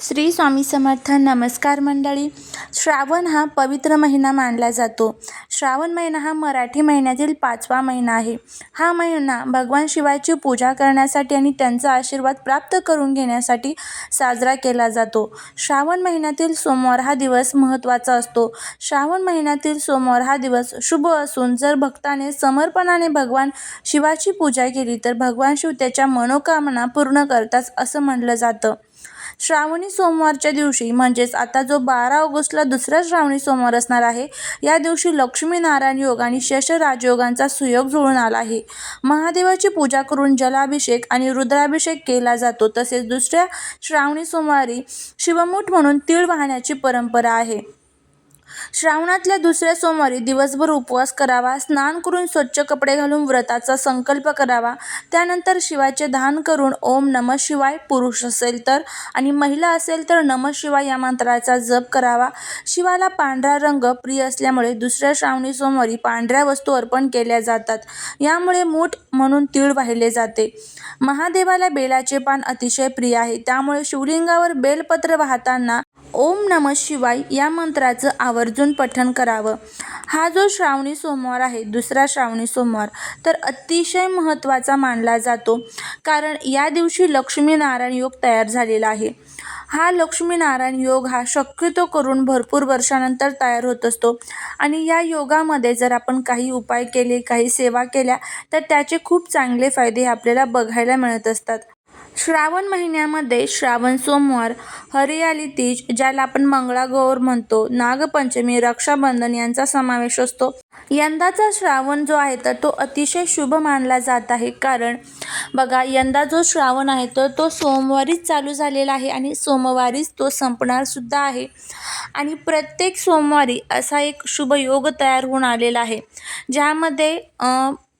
श्री स्वामी समर्थ नमस्कार मंडळी. श्रावण हा पवित्र महिना मानला जातो. श्रावण महिना हा मराठी महिन्यातील पाचवा महिना आहे. हा महिना भगवान शिवाची पूजा करण्यासाठी आणि त्यांचा आशीर्वाद प्राप्त करून घेण्यासाठी साजरा केला जातो. श्रावण महिन्यातील सोमवार हा दिवस महत्त्वाचा असतो. श्रावण महिन्यातील सोमवार हा दिवस शुभ असून जर भक्ताने समर्पणाने भगवान शिवाची पूजा केली तर भगवान शिव त्याच्या मनोकामना पूर्ण करतात असं म्हटलं जातं. श्रावणी सोमवारच्या दिवशी म्हणजेच आता जो बारा ऑगस्टला दुसरा श्रावणी सोमवार असणार आहे या दिवशी लक्ष्मीनारायण योग आणि शेष राजयोगांचा सुयोग जुळून आला आहे. महादेवाची पूजा करून जलाभिषेक आणि रुद्राभिषेक केला जातो तसेच दुसऱ्या श्रावणी सोमवारी शिवमूठ म्हणून तीळ वाहण्याची परंपरा आहे. श्रावणातल्या दुसऱ्या सोमवारी दिवसभर उपवास करावा स्नान करून स्वच्छ कपडे घालून व्रताचा संकल्प करावा त्यानंतर शिवाचे दान करून ओम नम शिवाय पुरुष असेल तर आणि महिला असेल तर नम शिवाय या मंत्राचा जप करावा. शिवाला पांढरा रंग प्रिय असल्यामुळे दुसऱ्या श्रावणी सोमवारी पांढऱ्या वस्तू अर्पण केल्या जातात. यामुळे मूठ म्हणून तीळ वाहिले जाते. महादेवाला बेलाचे पान अतिशय प्रिय आहे. त्यामुळे शिवलिंगावर बेलपत्र वाहताना ओम नम शिवाय या मंत्राचं आवर्जून पठण करावं. हा जो श्रावणी सोमवार आहे दुसरा श्रावणी सोमवार तर अतिशय महत्त्वाचा मानला जातो. कारण या दिवशी लक्ष्मीनारायण योग तयार झालेला आहे. हा लक्ष्मीनारायण योग हा शक्यतो करून भरपूर वर्षानंतर तयार होत असतो. आणि या योगामध्ये जर आपण काही उपाय केले काही सेवा केल्या तर त्याचे खूप चांगले फायदे आपल्याला बघायला मिळत असतात. श्रावण महिन्यामध्ये श्रावण सोमवार हरियाली तीज ज्याला आपण मंगळागौर म्हणतो नागपंचमी रक्षाबंधन यांचा समावेश असतो. यंदाचा श्रावण जो आहे तर तो अतिशय शुभ मानला जात आहे. कारण बघा यंदा जो श्रावण आहे तर तो सोमवारीच चालू झालेला आहे आणि सोमवारीच तो संपणारसुद्धा आहे. आणि प्रत्येक सोमवारी असा एक शुभ योग तयार होऊन आलेला आहे. ज्यामध्ये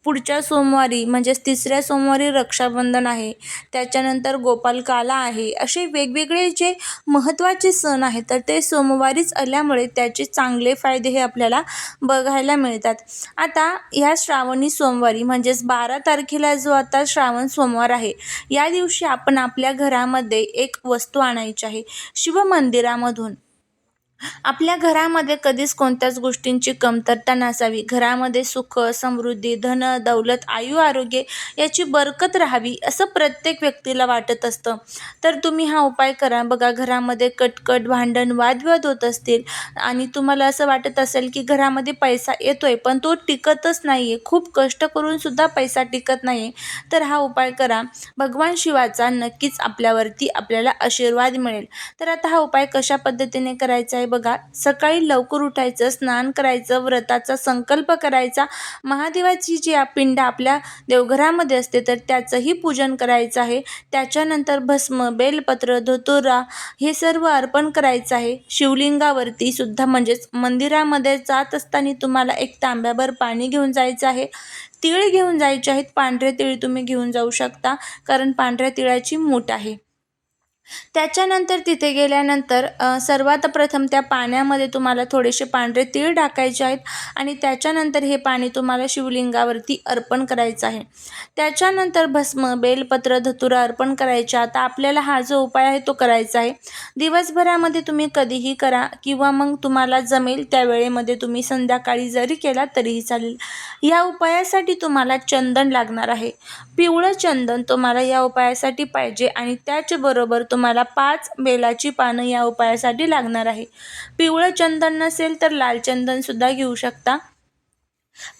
पुढच्या सोमवारी म्हणजेच तिसऱ्या सोमवारी रक्षाबंधन आहे. त्याच्यानंतर गोपालकाला आहे. असे वेगवेगळे जे महत्त्वाचे सण आहेत तर ते सोमवारीच आल्यामुळे त्याचे चांगले फायदे हे आपल्याला बघायला मिळतात. आता ह्या श्रावणी सोमवारी म्हणजेच बारा तारखेला जो आता श्रावण सोमवार आहे या दिवशी आपण आपल्या घरामध्ये एक वस्तू आणायची आहे. शिवमंदिरामधून. आपल्या घरामध्ये कधीच कोणत्याच गोष्टींची कमतरता नसावी. घरामध्ये सुख समृद्धी धन दौलत आयु आरोग्य याची बरकत राहावी असं प्रत्येक व्यक्तीला वाटत असतं. तर तुम्ही हा उपाय करा. बघा घरामध्ये कटकट भांडण वादविवाद होत असतील आणि तुम्हाला असं वाटत असेल की घरामध्ये पैसा येतोय पण तो टिकतच नाही आहे खूप कष्ट करूनसुद्धा पैसा टिकत नाही आहे तर हा उपाय करा. भगवान शिवाचा नक्कीच आपल्यावरती आपल्याला आशीर्वाद मिळेल. तर आता हा उपाय कशा पद्धतीने करायचा आहे बघा सकाळी लवकर उठायचं स्नान करायचं व्रताचा संकल्प करायचा. महादेवाची जी आप- पिंड आपल्या देवघरामध्ये असते तर त्याचंही पूजन करायचं आहे. त्याच्यानंतर भस्म बेलपत्र धोतोरा हे सर्व अर्पण करायचं आहे. शिवलिंगावरती सुद्धा म्हणजेच मंदिरामध्ये जात असताना तुम्हाला एक तांब्याभर पाणी घेऊन जायचं आहे. तीळ घेऊन जायचे आहेत. पांढरे तीळ तुम्ही घेऊन जाऊ शकता कारण पांढऱ्या तिळाची मूठ आहे. त्याच्यानंतर तिथे गेल्यानंतर सर्वात प्रथम त्या पाण्यामध्ये तुम्हाला थोडेसे पांढरे तीळ टाकायचे आहेत आणि त्याच्यानंतर हे पाणी तुम्हाला शिवलिंगावरती अर्पण करायचं आहे. त्याच्यानंतर भस्म बेलपत्र धतुरा अर्पण करायचे. आता आपल्याला हा जो उपाय आहे तो करायचा आहे. दिवसभरामध्ये तुम्ही कधीही करा किंवा मग तुम्हाला जमेल त्या वेळेमध्ये तुम्ही संध्याकाळी जरी केला तरीही चालेल. या उपायासाठी तुम्हाला चंदन लागणार आहे. पिवळं चंदन तुम्हाला या उपायासाठी पाहिजे आणि त्याचबरोबर तुम्हाला तुम्हाला पाच बेलाची पानं या उपायासाठी लागणार आहे. पिवळं चंदन नसेल तर लाल चंदनसुद्धा घेऊ शकता.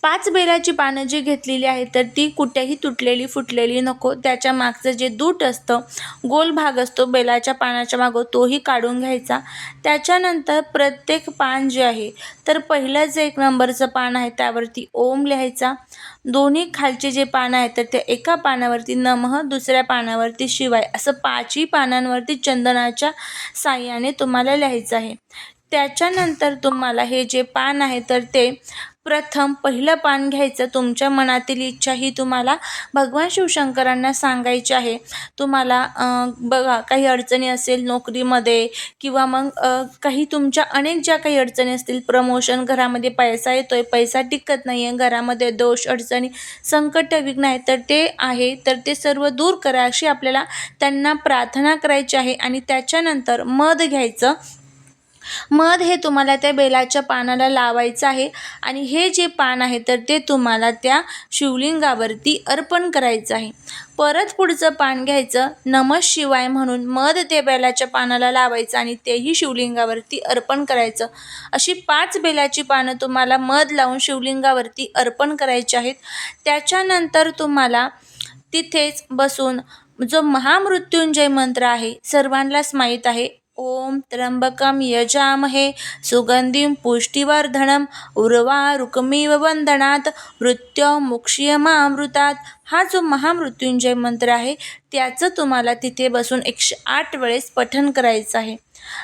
पाच बेलाची पानं जी घेतलेली आहेत तर ती कुठेही तुटलेली फुटलेली नको. त्याच्या मागचं जे दूट असतं गोल भाग असतो बेलाच्या पानाच्या मागं तोही काढून घ्यायचा. त्याच्यानंतर प्रत्येक पान जे आहे तर पहिलं जे एक नंबरचं पान आहे त्यावरती ओम लिहायचा. दोन्ही खालचे जे पानं आहेत तर त्या एका पानावरती नमः दुसऱ्या पानावरती शिवाय. असं पाचही पानांवरती चंदनाच्या साह्याने तुम्हाला लिहायचं आहे. त्याच्यानंतर तुम्हाला हे जे पान आहे तर ते प्रथम पहिलं पान घ्यायचं. तुमच्या मनातील इच्छा ही तुम्हाला भगवान शिवशंकरांना सांगायची आहे. तुम्हाला बघा काही अडचणी असेल नोकरीमध्ये किंवा मग काही तुमच्या अनेक ज्या काही अडचणी असतील प्रमोशन घरामध्ये पैसा येतो आहे पैसा टिकत नाही आहे घरामध्ये दोष अडचणी संकट विघ्न आहे तर ते आहे. तर ते सर्व दूर करा अशी आपल्याला त्यांना प्रार्थना करायची आहे आणि त्याच्यानंतर मध घ्यायचं. मध हे तुम्हाला त्या बेलाच्या पानाला लावायचं आहे आणि हे जे पान आहे तर ते तुम्हाला त्या शिवलिंगावरती अर्पण करायचं आहे. परत पुढचं पान घ्यायचं. नमः शिवाय म्हणून मध ते बेलाच्या पानाला लावायचं आणि तेही शिवलिंगावरती अर्पण करायचं. अशी पाच बेलाची पानं तुम्हाला मध लावून शिवलिंगावरती अर्पण करायची आहेत. त्याच्यानंतर तुम्हाला तिथेच बसून जो महामृत्युंजय मंत्र आहे सर्वांनाच माहीत आहे. ओम त्र्यंबकम यजामहे सुगंधिं पुष्टिवर्धनम उर्वारुकमिव वंदनात मृत्युमुक्षीयमामृतात हा जो महामृत्युंजय मंत्र आहे त्याचं तुम्हाला तिथे बसून एकशे आठ वेळेस पठण करायचं आहे.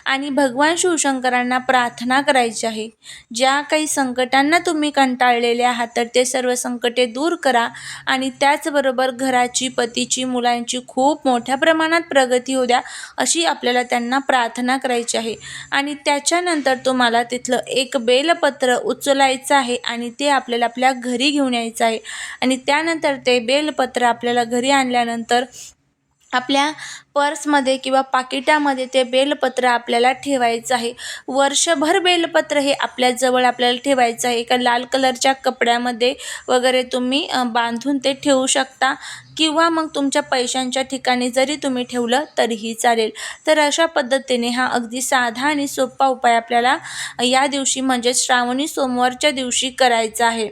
आणि भगवान शिवशंकरांना प्रार्थना करायची आहे. ज्या काही संकटांना तुम्ही कंटाळलेले आहात तर ते सर्व संकटे दूर करा आणि त्याचबरोबर घराची पतीची मुलांची खूप मोठ्या प्रमाणात प्रगती होऊ द्या अशी आपल्याला त्यांना प्रार्थना करायची आहे. आणि त्याच्यानंतर तुम्हाला तिथलं एक बेलपत्र उचलायचं आहे आणि ते आपल्याला आपल्या घरी घेऊन यायचं आहे. आणि त्यानंतर ते बेलपत्र आपल्याला घरी आणल्यानंतर आपल्या पर्समध्ये किंवा पाकिटामध्ये ते बेलपत्र आपल्याला ठेवायचं आहे. वर्षभर बेलपत्र हे आपल्याजवळ आपल्याला ठेवायचं आहे. एका लाल कलरच्या कपड्यामध्ये वगैरे तुम्ही बांधून ते ठेवू शकता. किंवा मग तुमच्या पैशांच्या ठिकाणी जरी तुम्ही ठेवलं तरीही चालेल. तर अशा पद्धतीने हा अगदी साधा आणि सोपा उपाय आपल्याला या दिवशी म्हणजे श्रावणी सोमवारच्या दिवशी करायचा आहे.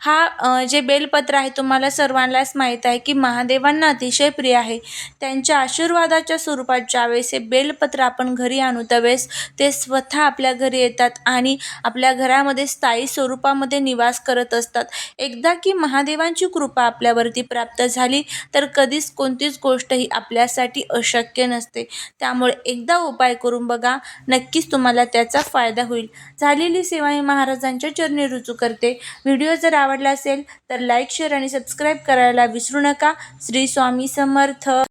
हा जे बेलपत्र आहे तुम्हाला सर्वांनाच माहीत आहे की महादेवांना अतिशय प्रिय आहे. त्यांच्या आशीर्वादाच्या स्वरूपात ज्यावेळेस हे बेलपत्र आपण घरी आणू त्यावेळेस ते स्वतः आपल्या घरी येतात आणि आपल्या घरामध्ये स्थायी स्वरूपामध्ये निवास करत असतात. एकदा की महादेवांची कृपा आपल्यावरती प्राप्त झाली तर कधीच कोणतीच गोष्ट ही आपल्यासाठी अशक्य नसते. त्यामुळे एकदा उपाय करून बघा नक्कीच तुम्हाला त्याचा फायदा होईल. झालेली सेवा ही महाराजांच्या चरणी रुजू करते. व्हिडिओ जर आवडला असेल तर लाईक शेअर आणि सबस्क्राईब करायला विसरू नका. श्री स्वामी समर्थ.